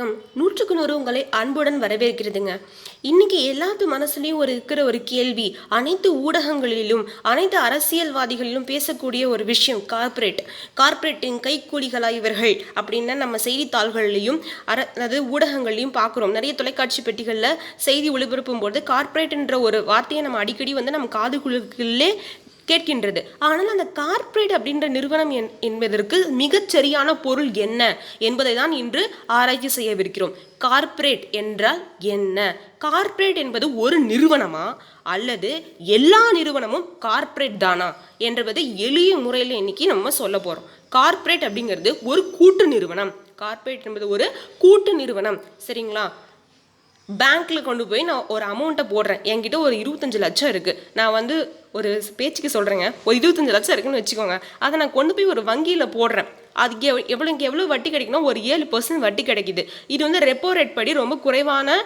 வணக்கம். நூற்றுக்கு நூறு உங்களை அன்புடன் வரவேற்கிறதுங்க. இன்னைக்கு எல்லாத்து மனசுலையும் ஒரு இருக்கிற ஒரு கேள்வி அனைத்து ஊடகங்களிலும் அனைத்து அரசியல்வாதிகளிலும் பேசக்கூடிய ஒரு விஷயம் கார்ப்பரேட் கார்ப்பரேட்டின் கைக்கூலிகளா இவர்கள்? அப்படின்னு நம்ம செய்தித்தாள்கள்லையும் அர அதாவது ஊடகங்கள்லையும் பார்க்குறோம். நிறைய தொலைக்காட்சி பெட்டிகளில் செய்தி ஒளிபரப்பும் போது கார்ப்பரேட்ன்ற ஒரு வார்த்தையை நம்ம அடிக்கடி வந்து நம்ம காதுகளுக்குள்ளே கேட்கின்றது. ஆனால் அந்த கார்ப்பரேட் அப்படின்ற நிறுவனம் என்- என்பதற்கு மிகச் சரியான பொருள் என்ன என்பதை தான் இன்று ஆராய்ச்சி செய்யவிருக்கிறோம். கார்ப்பரேட் என்றால் என்ன? கார்ப்பரேட் என்பது ஒரு நிறுவனமா? அல்லது எல்லா நிறுவனமும் கார்ப்பரேட் தானா? என்பதை எளிய முறையில் இன்னைக்கு நம்ம சொல்ல போகிறோம் கார்ப்பரேட் அப்படிங்கிறது ஒரு கூட்டு நிறுவனம். கார்ப்பரேட் என்பது ஒரு கூட்டு நிறுவனம். சரிங்களா? பேங்க்கில் கொண்டு போய் நான் ஒரு அமௌண்ட்டை போடுறேன். என்கிட்ட ஒரு இருபத்தஞ்சு லட்சம் இருக்குது நான் வந்து ஒரு பேச்சுக்கு சொல்கிறேங்க ஒரு இருபத்தஞ்சு லட்சம் இருக்குன்னு வச்சுக்கோங்க. அதை நான் கொண்டு போய் ஒரு வங்கியில் போடுறேன். அதுக்கு எவ் எவ்வளோ இங்கே எவ்வளோ வட்டி கிடைக்குன்னா ஒரு ஏழு பர்சன்ட் வட்டி கிடைக்குது. இது வந்து ரெப்போ ரேட் படி ரொம்ப குறைவான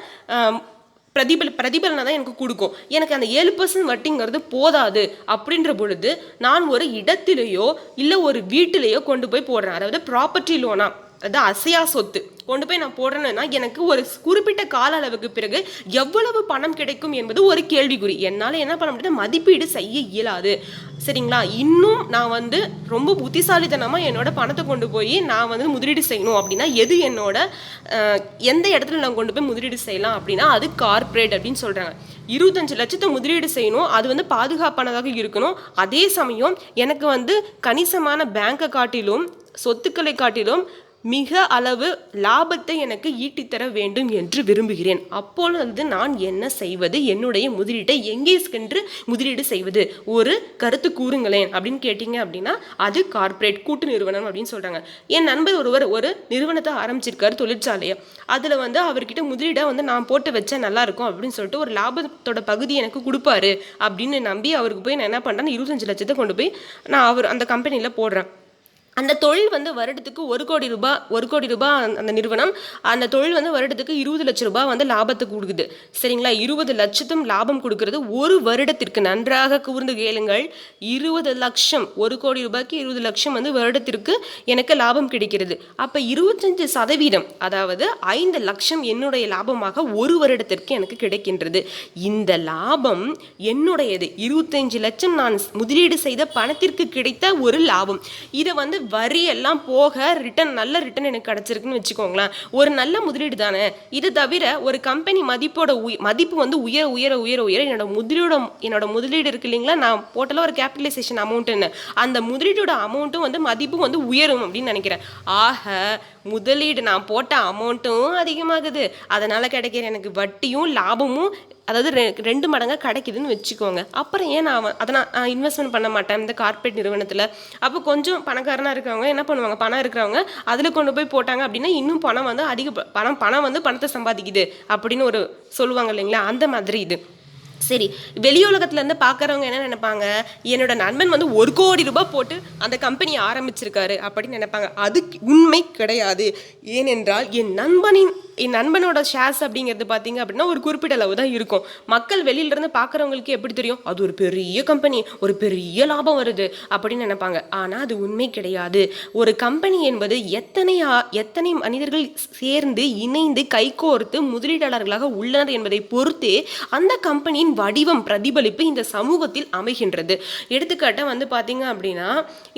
பிரதிபல பிரதிபல் பிரதிபலனை தான் எனக்கு கொடுக்கும். எனக்கு அந்த ஏழு பர்சன்ட் வட்டிங்கிறது போதாது அப்படின்ற பொழுது நான் ஒரு இடத்திலேயோ இல்லை ஒரு வீட்டிலேயோ கொண்டு போய் போடுறேன். அதாவது ப்ராப்பர்ட்டி லோனா அதாவது அசையா சொத்து. கொண்டு போய் நான் போடுறேன்னா எனக்கு ஒரு குறிப்பிட்ட கால அளவுக்கு பிறகு எவ்வளவு பணம் கிடைக்கும் என்பது ஒரு கேள்விக்குறி. என்னால் என்ன பண்ண முடியாது? மதிப்பீடு செய்ய இயலாது. சரிங்களா? இன்னும் நான் வந்து ரொம்ப புத்திசாலித்தனமாக என்னோட பணத்தை கொண்டு போய் நான் வந்து முதலீடு செய்யணும் அப்படின்னா எது என்னோட எந்த இடத்துல நான் கொண்டு போய் முதலீடு செய்யலாம் அப்படின்னா அது கார்ப்பரேட் அப்படின்னு சொல்கிறாங்க இருபத்தஞ்சு லட்சத்தை முதலீடு செய்யணும். அது வந்து பாதுகாப்பானதாக இருக்கணும். அதே சமயம் எனக்கு வந்து கணிசமான பேங்க்கை காட்டிலும் சொத்துக்களை காட்டிலும் மிக அளவு லாபத்தை எனக்கு ஈட்டித்தர வேண்டும் என்று விரும்புகிறேன். அப்பொழுது நான் என்ன செய்வது? என்னுடைய முதலீட்டை எங்கே சென்று முதலீடு செய்வது? ஒரு கருத்து கூறுங்களேன். அப்படின்னு கேட்டிங்க அப்படின்னா அது கார்ப்பரேட் கூட்டு நிறுவனம் அப்படின்னு சொல்கிறாங்க என் நண்பர் ஒருவர் ஒரு நிறுவனத்தை ஆரம்பிச்சிருக்காரு தொழிற்சாலையை. அதில் வந்து அவர்கிட்ட முதலீடாக வந்து நான் போட்டு வச்சா நல்லாயிருக்கும் அப்படின்னு சொல்லிட்டு ஒரு லாபத்தோட பகுதி எனக்கு கொடுப்பாரு அப்படின்னு நம்பி அவருக்கு போய் நான் என்ன பண்ணுறேன் இருபத்தஞ்சு லட்சத்தை கொண்டு போய் நான் அவர் அந்த கம்பெனியில் போடுறேன். அந்த தொழில் வந்து வருடத்துக்கு ஒரு கோடி ரூபாய் ஒரு கோடி ரூபாய் அந்த- நிறுவனம் அந்த தொழில் வந்து வருடத்துக்கு இருபது லட்சம் ரூபாய் வந்து லாபத்தை கொடுக்குது சரிங்களா? இருபது லட்சத்தும் லாபம் கொடுக்கறது ஒரு வருடத்திற்கு. நன்றாக கூர்ந்து கேளுங்கள். இருபது லட்சம் ஒரு கோடி ரூபாய்க்கு இருபது லட்சம் வந்து வருடத்திற்கு எனக்கு லாபம் கிடைக்கிறது. அப்போ இருபத்தஞ்சு சதவீதம் அதாவது ஐந்து லட்சம் என்னுடைய லாபமாக ஒரு வருடத்திற்கு எனக்கு கிடைக்கின்றது. இந்த லாபம் என்னுடையது. இருபத்தஞ்சு லட்சம் நான் முதலீடு செய்த பணத்திற்கு கிடைத்த ஒரு லாபம். இதை வந்து வரி எல்லாம் போக ரிட்டர்ன் நல்ல ரிட்டர்ன் எனக்கு கிடச்சிருக்குன்னு வச்சுக்கோங்களேன். ஒரு நல்ல முதலீடு தானே? இது தவிர ஒரு கம்பெனி மதிப்போட உய மதிப்பு வந்து உயர உயர உயர உயர என்னோட முதலீடோட என்னோட முதலீடு இருக்கு இல்லைங்களா? நான் போட்டல ஒரு கேபிட்டலைசேஷன் அமௌண்ட்டுன்னு அந்த முதலீடோட அமௌண்ட்டும் வந்து மதிப்பும் வந்து உயரும் அப்படின்னு நினைக்கிறேன். ஆக முதலீடு நான் போட்ட அமௌண்ட்டும் அதிகமாகுது. அதனால் கிடைக்கிற எனக்கு வட்டியும் லாபமும் அதாவது ரெ- ரெண்டு மடங்காக கிடைக்குதுன்னு வச்சுக்கோங்க. அப்புறம் ஏன் நான் அதை நான் இன்வெஸ்ட்மெண்ட் பண்ண மாட்டேன் இந்த கார்ப்பரேட் நிறுவனத்தில்? அப்போ கொஞ்சம் பணக்காரனாக இருக்கிறவங்க என்ன பண்ணுவாங்க? பணம் இருக்கிறவங்க அதில் கொண்டு போய் போட்டாங்க அப்படின்னா இன்னும் பணம் வந்து அதிக ப- பணம் பணம் வந்து பணத்தை சம்பாதிக்குது அப்படின்னு ஒரு சொல்லுவாங்க இல்லைங்களா? அந்த மாதிரி இது. சரி வெளி உலகத்துலேருந்து பார்க்குறவங்க என்ன நினைப்பாங்க? என்னோட நண்பன் வந்து ஒரு கோடி ரூபாய் போட்டு அந்த கம்பெனி ஆரம்பிச்சிருக்காரு அப்படின்னு நினைப்பாங்க. அது உண்மை கிடையாது. ஏனென்றால் என் நண்பனின் என் நண்பனோட ஷேர்ஸ் அப்படிங்கிறது பார்த்தீங்க அப்படின்னா ஒரு குறிப்பிட்ட அளவு தான் இருக்கும். மக்கள் வெளியிலேருந்து பார்க்குறவங்களுக்கு எப்படி தெரியும்? அது ஒரு பெரிய கம்பெனி ஒரு பெரிய லாபம் வருது அப்படின்னு நினைப்பாங்க. ஆனால் அது உண்மை கிடையாது. ஒரு கம்பெனி என்பது எத்தனை எத்தனை மனிதர்கள் சேர்ந்து இணைந்து கைகோர்த்து முதலீட்டாளர்களாக உள்ளனர் என்பதை பொறுத்தே அந்த கம்பெனி கம்பெனியின் வடிவம் பிரதிபலிப்பு இந்த சமூகத்தில் அமைகின்றது. எடுத்துக்காட்டாக வந்து பார்த்தீங்க அப்படின்னா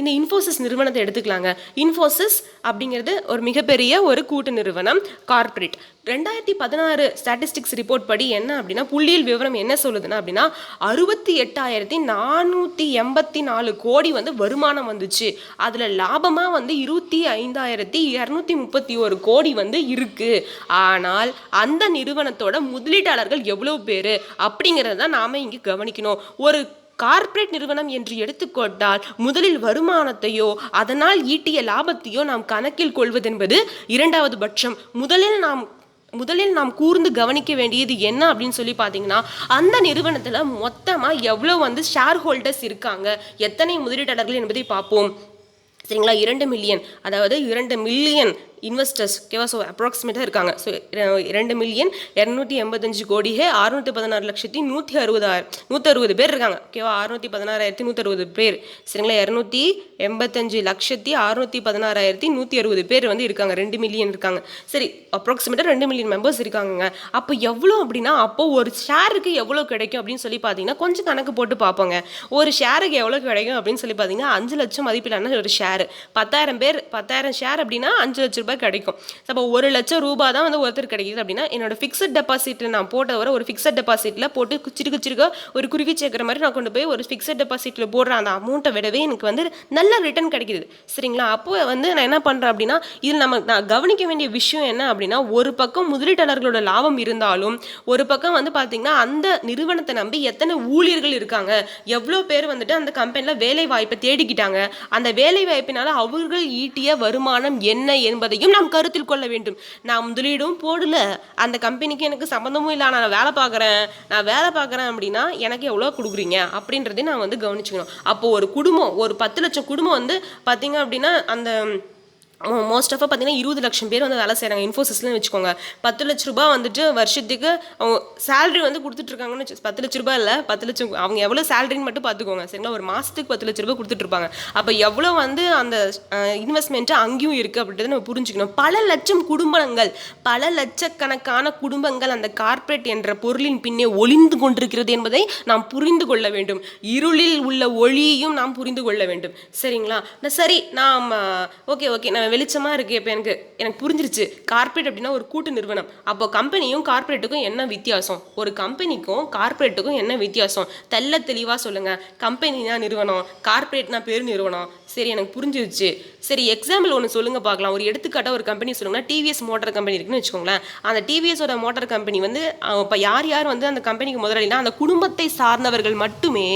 இந்த இன்ஃபோசிஸ் நிறுவனத்தை எடுத்துக்கலாங்க. இன்ஃபோசிஸ் அப்படிங்கிறது ஒரு மிகப்பெரிய ஒரு கூட்டு நிறுவனம் கார்ப்பரேட் ரெண்டாயிரத்தி பதினாறு ஸ்டாட்டிஸ்டிக்ஸ் ரிப்போர்ட் படி என்ன அப்படின்னா புள்ளியியல் விவரம் என்ன சொல்லுதுன்னா அப்படின்னா அறுபத்தி எட்டாயிரத்தி நானூற்றி எண்பத்தி நாலு கோடி வந்து வருமானம் வந்துச்சு. அதில் லாபமாக வந்து இருபத்தி ஐந்தாயிரத்தி இரநூத்தி முப்பத்தி ஒரு கோடி வந்து இருக்கு. ஆனால் அந்த நிறுவனத்தோட முதலீட்டாளர்கள் எவ்வளோ பேர்? அப்படிங்கிறத தான் நாம் இங்கே கவனிக்கணும். ஒரு கார்ப்பரேட் நிறுவனம் என்று எடுத்துக்கொண்டால் முதலில் வருமானத்தையோ அதனால் ஈட்டிய லாபத்தையோ நாம் கணக்கில் கொள்வதென்பது இரண்டாவது பட்சம். முதலில் நாம் முதலில் நாம் கூர்ந்து கவனிக்க வேண்டியது என்ன அப்படின்னு சொல்லி பார்த்தீங்கன்னா அந்த நிறுவனத்தில் மொத்தமாக எவ்வளோ வந்து ஷேர் ஹோல்டர்ஸ் இருக்காங்க? எத்தனை முதலீட்டாளர்கள் என்பதை பார்ப்போம். சரிங்களா? இரண்டு மில்லியன் அதாவது இரண்டு மில்லியன் இன்வெஸ்டர்ஸ் ஓகேவா ஸோ அப்ராக்சிமேட்டாக இருக்காங்க. ஸோ ரெண்டு மில்லியன் இரநூத்தி எண்பத்தஞ்சு கோடியே அறுநூத்தி பதினாறு லட்சத்தி நூற்றி அறுபதாயிரம் நூற்றி அறுபது பேர் இருக்காங்க ஓகேவா அறுநூத்தி பதினாறாயிரத்தி நூற்றி அறுபது பேர். சரிங்களா? இரநூத்தி எண்பத்தஞ்சு லட்சத்தி அறுநூத்தி பதினாறாயிரத்தி நூற்றி அறுபது பேர் வந்து இருக்காங்க ரெண்டு மில்லியன் இருக்காங்க. சரி அப்ராக்சிமேட்டாக ரெண்டு மில்லியன் மெம்பர்ஸ் இருக்காங்க அப்போ எவ்வளோ அப்படின்னா அப்போ ஒரு ஷேருக்கு எவ்வளோ கிடைக்கும் அப்படின்னு சொல்லி பார்த்தீங்கன்னா கொஞ்சம் கணக்கு போட்டு பார்ப்போங்க. ஒரு ஷேருக்கு எவ்வளோ கிடைக்கும் அப்படின்னு சொல்லி பார்த்தீங்கன்னா அஞ்சு லட்சம் மதிப்பிலான ஒரு ஷேர் பத்தாயிரம் பேர் பத்தாயிரம் ஷேர் அப்படின்னா அஞ்சு லட்ச ரூபாய் கிடைக்கும். அப்போ ஒரு லட்சம் ரூபாய் தான் வந்து ஒருத்தர் கிடைக்குது அப்படின்னா என்னோட ஃபிக்ஸட் டெபாசிட் நான் போட்ட வர ஒரு ஃபிக்ஸட் டெபாசிட்டில் போட்டு சிறுக்கு சிறுக்க ஒரு குறுக்கி சேர்க்குற மாதிரி நான் கொண்டு போய் ஒரு ஃபிக்ஸட் டெபாசிட்டில் போடுற அந்த அமௌண்ட்டை விடவே எனக்கு வந்து நல்ல ரிட்டர்ன் கிடைக்குது. சரிங்களா? அப்போ வந்து நான் என்ன பண்ணுறேன் அப்படின்னா இதில் நம்ம நான் கவனிக்க வேண்டிய விஷயம் என்ன அப்படின்னா ஒரு பக்கம் முதலீட்டாளர்களோட லாபம் இருந்தாலும் ஒரு பக்கம் வந்து பார்த்தீங்கன்னா அந்த நிறுவனத்தை நம்பி எத்தனை ஊழியர்கள் இருக்காங்க எவ்வளோ பேர் வந்துட்டு அந்த கம்பெனியில் வேலை வாய்ப்பை தேடிக்கிட்டாங்க அந்த வேலை வாய்ப்பினால அவர்கள் ஈட்டிய வருமானம் என்ன என்பதை அதையும் நாம் கருத்தில் கொள்ள வேண்டும். நான் முதலீடும் போடல. அந்த கம்பெனிக்கு எனக்கு சம்மந்தமும் இல்லை. நான் வேலை பார்க்குறேன். நான் வேலை பார்க்குறேன் அப்படின்னா எனக்கு எவ்வளோ கொடுக்குறீங்க? அப்படின்றதையும் நான் வந்து கவனிச்சுக்கணும். அப்போ ஒரு குடும்பம் ஒரு பத்து லட்சம் குடும்பம் வந்து பார்த்தீங்க அப்படின்னா அந்த மோஸ்ட் ஆஃபாக பார்த்தீங்கன்னா இருபது லட்சம் பேர் வந்து வேலை செய்கிறாங்க இன்ஃபோசிஸ்லன்னு வச்சுக்கோங்க. பத்து லட்ச ரூபாய் வந்துட்டு வருஷத்துக்கு அவங்க சேலரி வந்து கொடுத்துட்ருக்காங்கன்னு பத்து லட்ச ரூபா இல்லை பத்து லட்சம் அவங்க எவ்வளோ சேலரின்னு மட்டும் பார்த்துக்கோங்க. சரிங்களா? ஒரு மாதத்துக்கு பத்து லட்ச ரூபா கொடுத்துட்ருப்பாங்க அப்போ எவ்வளோ வந்து அந்த இன்வெஸ்ட்மெண்ட்டு அங்கேயும் இருக்குது அப்படின்றத நம்ம புரிஞ்சுக்கணும். பல லட்சம் குடும்பங்கள் பல லட்சக்கணக்கான குடும்பங்கள் அந்த கார்ப்பரேட் என்ற பொருளின் பின்னே ஒளிந்து கொண்டிருக்கிறது என்பதை நாம் புரிந்து கொள்ள வேண்டும். இருளில் உள்ள ஒளியையும் நாம் புரிந்து கொள்ள வேண்டும். சரிங்களா? நான் சரி நாம் ஓகே ஓகே நான் வெளிச்சமாக இருக்குது இப்போ எனக்கு எனக்கு புரிஞ்சிருச்சு. கார்ப்பரேட் அப்படின்னா ஒரு கூட்டு நிறுவனம். அப்போ கம்பெனியும் கார்ப்பரேட்டுக்கும் என்ன வித்தியாசம்? ஒரு கம்பெனிக்கும் கார்ப்பரேட்டுக்கும் என்ன வித்தியாசம்? தெள்ள தெளிவாக சொல்லுங்கள் கம்பெனினா நிறுவனம் கார்ப்பரேட்னா பெரு நிறுவனம். சரி எனக்கு புரிஞ்சிருச்சு. சரி எக்ஸாம்பிள் ஒன்று சொல்லுங்கள் பார்க்கலாம். ஒரு எடுத்துக்காட்டாக ஒரு கம்பெனி சொல்லுங்கன்னா டிவிஎஸ் மோட்டார் கம்பெனி இருக்குன்னு வச்சுக்கோங்களேன். அந்த டிவிஎஸோட மோட்டார் கம்பெனி வந்து இப்போ யார் யார் வந்து அந்த கம்பெனிக்கு முதலாளினா அந்த குடும்பத்தை சார்ந்தவர்கள் மட்டுமே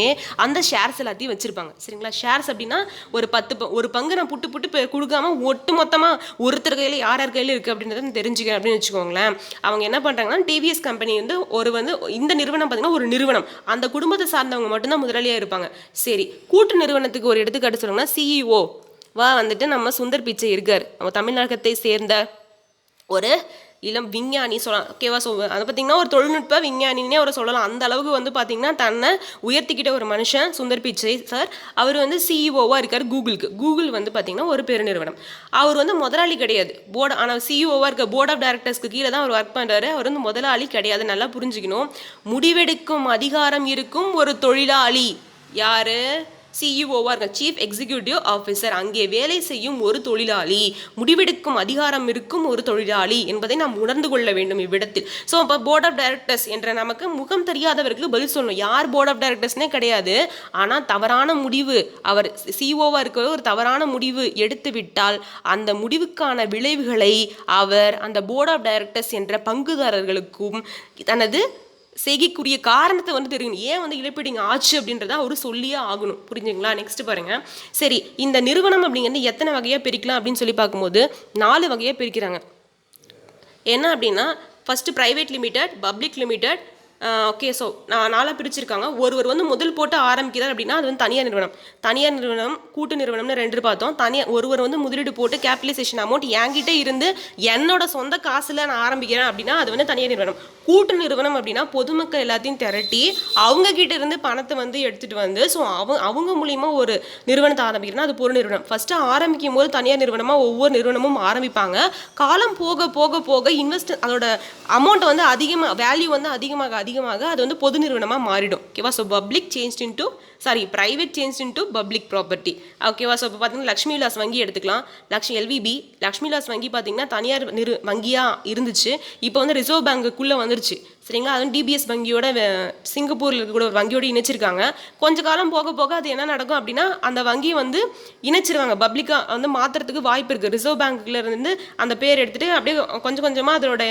அந்த ஷேர்ஸ் எல்லாத்தையும் வச்சுருப்பாங்க. சரிங்களா? ஷேர்ஸ் அப்படின்னா ஒரு பத்து ஒரு பங்கு நான் புட்டு புட்டு கொடுக்காம கொடுக்காம ஒட்டு மொத்தமாக ஒருத்தர் கையில் யார் யார் கையில் இருக்குது அப்படின்றத தெரிஞ்சுக்கணும் அப்படின்னு வச்சுக்கோங்களேன். அவங்க என்ன பண்ணுறாங்கன்னா டிவிஎஸ் கம்பெனி வந்து ஒரு வந்து இந்த நிறுவனம் பார்த்தீங்கன்னா ஒரு நிறுவனம். அந்த குடும்பத்தை சார்ந்தவங்க மட்டும்தான் முதலாளியாக இருப்பாங்க. சரி கூட்டு நிறுவனத்துக்கு ஒரு எடுத்துக்காட்டு சொல்லுங்கன்னா சிஇஓ வா வந்துட்டு நம்ம சுந்தர் பிச்சை இருக்கார். நம்ம தமிழ்நாட்டத்தை சேர்ந்த ஒரு இளம் விஞ்ஞானி சொல்லலாம். ஓகேவா ஸோ அதை பார்த்தீங்கன்னா ஒரு தொழில்நுட்ப விஞ்ஞானினே அவரை சொல்லலாம். அந்த அளவுக்கு வந்து பார்த்தீங்கன்னா தன்னை உயர்த்திக்கிட்ட ஒரு மனுஷன் சுந்தர் பிச்சை சார் அவர் வந்து சிஇஓவாக இருக்கார் கூகுளுக்கு கூகுள் வந்து பார்த்தீங்கன்னா ஒரு பெருநிறுவனம். அவர் வந்து முதலாளி கிடையாது. போர்டு ஆனால் சிஇஓவாக இருக்க போர்ட் ஆஃப் டைரக்டர்ஸ்க்கு கீழே தான் அவர் ஒர்க் பண்ணுறாரு அவர் வந்து முதலாளி கிடையாது. நல்லா புரிஞ்சுக்கணும். முடிவெடுக்கும் அதிகாரம் இருக்கும் ஒரு தொழிலாளி. யாரு? சிஇஓவாக இருக்க சீஃப் எக்ஸிக்யூட்டிவ் ஆஃபீஸர் அங்கே வேலை செய்யும் ஒரு தொழிலாளி. முடிவெடுக்கும் அதிகாரம் இருக்கும் ஒரு தொழிலாளி என்பதை நாம் உணர்ந்து கொள்ள வேண்டும் இவ்விடத்தில். ஸோ இப்போ போர்ட் ஆஃப் டைரக்டர்ஸ் என்ற நமக்கு முகம் தெரியாதவர்களுக்கு பதில் சொல்லணும். யார் போர்ட் ஆஃப் டைரக்டர்ஸ்னே கிடையாது. ஆனால் தவறான முடிவு அவர் சிஓவாக இருக்க ஒரு தவறான முடிவு எடுத்து விட்டால் அந்த முடிவுக்கான விளைவுகளை அவர் அந்த போர்ட் ஆஃப் டைரக்டர்ஸ் என்ற பங்குதாரர்களுக்கும் தனது செய்கைக்குரிய காரணத்தை வந்து தெரியும். ஏன் வந்து இழப்பீடு இங்கே ஆச்சு அப்படின்றத அவர் சொல்லியே ஆகணும். புரிஞ்சுங்களா? நெக்ஸ்ட் பாருங்க. சரி இந்த நிறுவனம் அப்படிங்கிறது எத்தனை வகையாக பிரிக்கலாம் அப்படின்னு சொல்லி பார்க்கும்போது நாலு வகையாக பிரிக்கிறாங்க. என்ன அப்படின்னா first private limited public limited okay so நான் நாளாக பிரிச்சிருக்காங்க. ஒருவர் வந்து முதல் போட்டு ஆரம்பிக்கிறார் அப்படின்னா அது வந்து தனியார் நிறுவனம். தனியார் நிறுவனம் கூட்டு நிறுவனம்னு ரெண்டு பார்த்தோம். தனியார் ஒருவர் வந்து முதலீடு போட்டு கேபிட்டலைசேஷன் அமௌண்ட் என்கிட்ட இருந்து என்னோட சொந்த காசில் நான் ஆரம்பிக்கிறேன் அப்படின்னா அது வந்து தனியார் நிறுவனம். கூட்டு நிறுவனம் அப்படின்னா பொதுமக்கள் எல்லாத்தையும் திரட்டி அவங்க கிட்ட இருந்து பணத்தை வந்து எடுத்துட்டு வந்து ஸோ அவங்க அவங்க மூலியமாக ஒரு நிறுவனத்தை ஆரம்பிக்கிறேன்னா அது பொருள் நிறுவனம். ஃபர்ஸ்ட் ஆரம்பிக்கும் போது தனியார் நிறுவனமாக ஒவ்வொரு நிறுவனமும் ஆரம்பிப்பாங்க. காலம் போக போக போக இன்வெஸ்ட் அதோட அமௌண்ட் வந்து அதிகமாக வேல்யூ வந்து அதிகமாக அதிகமாக அது வந்து பொது நிறுவனமாக மாறிடும். ஓகேவா so public change into sorry private change into public property ஓகேவா ஸோ இப்போ பார்த்தீங்கன்னா லக்ஷ்மி விலாஸ் வங்கி எடுத்துக்கலாம். லக்ஷ்மி எல்விபி லக்ஷ்மி விலாஸ் வங்கி பார்த்தீங்கன்னா தனியார் நிறு வங்கியாக இருந்துச்சு. இப்போ வந்து ரிசர்வ் பேங்குக்குள்ளே வந்துருச்சு. சரிங்களா அதுவும் டிபிஎஸ் வங்கியோட சிங்கப்பூரில் இருக்கக்கூடிய ஒரு வங்கியோட இணைச்சிருக்காங்க. கொஞ்ச காலம் போக போக அது என்ன நடக்கும் அப்படின்னா அந்த வங்கியை வந்து இணைச்சிருவாங்க. பப்ளிக்காக வந்து மாற்றுறதுக்கு வாய்ப்பு இருக்குது ரிசர்வ் பேங்க்ல இருந்து அந்த பேர் எடுத்துகிட்டு அப்படியே கொஞ்சம் கொஞ்சமாக அதோட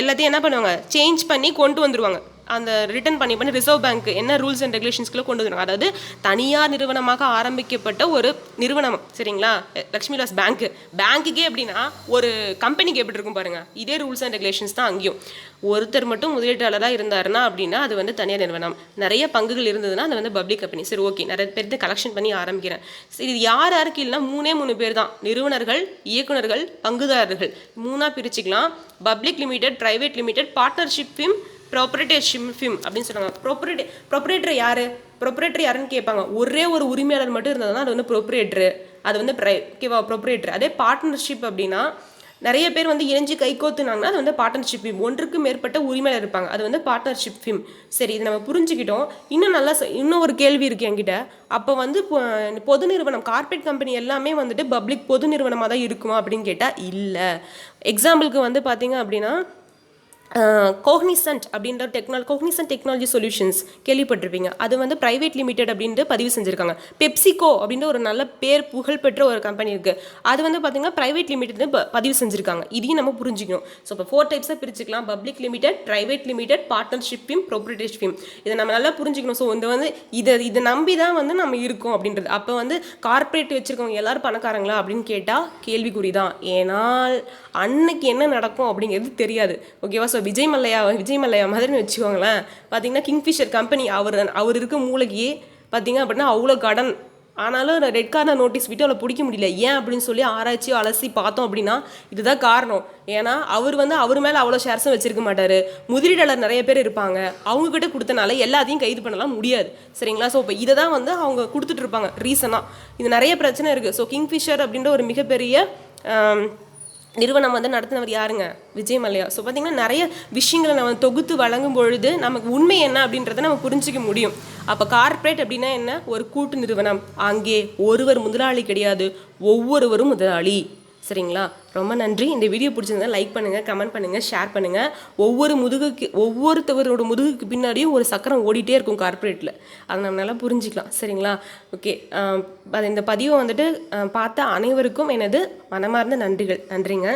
எல்லாத்தையும் என்ன பண்ணுவாங்க? சேஞ்ச் பண்ணி கொண்டு வந்துருவாங்க. அந்த ரிட்டர்ன் பண்ணி பண்ணி ரிசர்வ் பேங்க் என்ன ரூல்ஸ் அண்ட் ரெகுலேஷன்ஸ்குள்ளே கொண்டு வந்தாங்க அதாவது தனியார் நிறுவனமாக ஆரம்பிக்கப்பட்ட ஒரு நிறுவனம் சரிங்களா? லக்ஷ்மி விலாஸ் பேங்க் பேங்க்குக்கே எப்படின்னா ஒரு கம்பெனிக்கு எப்படி இருக்கும் பாருங்க? இதே ரூல்ஸ் அண்ட் ரெகுலேஷன்ஸ் தான் அங்கேயும். ஒருத்தர் மட்டும் முதலீட்டாளராக இருந்தாருன்னா அப்படின்னா அது வந்து தனியார் நிறுவனம். நிறைய பங்குகள் இருந்ததுன்னா அது வந்து பப்ளிக் கம்பெனி சரி ஓகே நிறைய பேர்த்து கலெக்ஷன் பண்ணி ஆரம்பிக்கிறேன். சரி இது யார் யாருக்கு இல்லைன்னா மூணே மூணு பேர் தான். நிறுவனர்கள் இயக்குனர்கள் பங்குதாரர்கள். மூணாக பிரிச்சுக்கலாம். பப்ளிக் லிமிடெட் பிரைவேட் லிமிடெட் பார்ட்னர்ஷிப்பையும் ஃபிம் ஃபிம் அப்படின்னு சொல்லுவாங்க. ப்ரொப்ரேட் ப்ரொப்ரேட்டர் யார்? ப்ரொப்ரேட்டர் யாருன்னு கேட்பாங்க. ஒரே ஒரு உரிமையாளர் மட்டும் இருந்ததுன்னா அது வந்து ப்ரொப்ரேட்டர் அது வந்து ப்ரை ஓகேவா ப்ரொப்ரேட்டர் அதே பார்ட்னர்ஷிப் அப்படின்னா நிறைய பேர் வந்து இணைஞ்சு கைகோத்துனாங்கன்னா அது வந்து பார்ட்னர்ஷிப் ஃபிம் ஒன்றுக்கு மேற்பட்ட உரிமையாளர் இருப்பாங்க. அது வந்து பார்ட்னர்ஷிப் ஃபிம் சரி இது நம்ம புரிஞ்சுக்கிட்டோம். இன்னும் நல்லா இன்னும் ஒரு கேள்வி இருக்குது என்கிட்ட. அப்போ வந்து பொது நிறுவனம் கார்ப்பரேட் கம்பெனி எல்லாமே வந்துட்டு பப்ளிக் பொது நிறுவனமாக தான் இருக்குமா அப்படின்னு கேட்டால் இல்லை. எக்ஸாம்பிளுக்கு வந்து பார்த்தீங்க அப்படின்னா கோக்னிசன்ட் அப்படின்ற டெக்னால் கோக்னிசன்ட் டெக்னாலஜி சொல்யூஷன்ஸ் கேள்விப்பட்டிருப்பீங்க. அது வந்து ப்ரைவேட் லிமிடெட் அப்படின்ட்டு பதிவு செஞ்சுருக்காங்க. பெப்சிகோ அப்படின்ற ஒரு நல்ல பேர் புகழ்பெற்ற ஒரு கம்பெனி இருக்குது அது வந்து பார்த்தீங்கன்னா ப்ரைவேட் லிமிடெட் பதிவு செஞ்சுருக்காங்க. இதையும் நம்ம புரிஞ்சுக்கணும். ஸோ இப்போ ஃபோர் டைப்ஸாக பிரிச்சுக்கலாம். Public limited private limited partnership firm proprietorship firm இதை நம்ம நல்லா புரிஞ்சுக்கணும். ஸோ இந்த வந்து இதை இதை நம்பி தான் வந்து நம்ம இருக்கோம் அப்படின்றது. அப்போ வந்து கார்ப்பரேட் வச்சுருக்கவங்க எல்லோரும் பணக்காரங்களா அப்படின்னு கேட்டால் கேள்விக்குறி தான். ஏன்னால் அன்னைக்கு என்ன நடக்கும் அப்படிங்கிறது தெரியாது. ஓகேவா ஸோ விஜய் மல்லையா விஜய் மல்லையா மாதிரின்னு வச்சுக்கோங்களேன். பார்த்தீங்கன்னா கிங்ஃபிஷர் கம்பெனி அவர் அவர் இருக்க மூளைக்கு பார்த்தீங்க அப்படின்னா அவ்வளோ கடன். ஆனாலும் ரெட் கார்னர் நோட்டீஸ் விட்டு அவளை பிடிக்க முடியல. ஏன் அப்படின்னு சொல்லி ஆராய்ச்சி அலசி பார்த்தோம் அப்படின்னா இதுதான் காரணம். ஏன்னா அவர் வந்து அவர் மேலே அவ்வளோ ஷேர்ஸும் வச்சிருக்க மாட்டார். முதலீடாளர் நிறைய பேர் இருப்பாங்க. அவங்க கிட்ட கொடுத்தனால எல்லாத்தையும் கைது பண்ணலாம் முடியாது. சரிங்களா? ஸோ இப்போ இதை தான் வந்து அவங்க கொடுத்துட்டு இருப்பாங்க ரீசனாக இது நிறைய பிரச்சனை இருக்குது ஸோ கிங்ஃபிஷர் அப்படின்ற ஒரு மிகப்பெரிய நிறுவனம் வந்து நடத்தினவர் யாருங்க? விஜய் மல்லையா. ஸோ பார்த்தீங்கன்னா நிறைய விஷயங்களை நம்ம தொகுத்து வழங்கும் பொழுது நமக்கு உண்மை என்ன அப்படின்றத நம்ம புரிஞ்சிக்க முடியும். அப்போ கார்ப்பரேட் அப்படின்னா என்ன? ஒரு கூட்டு நிறுவனம். அங்கே ஒருவர் முதலாளி கிடையாது ஒவ்வொருவரும் முதலாளி. சரிங்களா? ரொம்ப நன்றி. இந்த வீடியோ பிடிச்சிருந்தா லைக் பண்ணுங்கள் கமெண்ட் பண்ணுங்கள் ஷேர் பண்ணுங்கள் ஒவ்வொரு முதுகுக்கு ஒவ்வொருத்தவரோட முதுகுக்கு பின்னாடியும் ஒரு சக்கரம் ஓடிட்டே இருக்கும் கார்ப்பரேட்டில் அதை நம்ம நல்லா புரிஞ்சிக்கலாம். சரிங்களா? ஓகே இந்த பதிவை வந்துட்டு பார்த்த அனைவருக்கும் எனது மனமார்ந்த நன்றிகள். நன்றிங்க.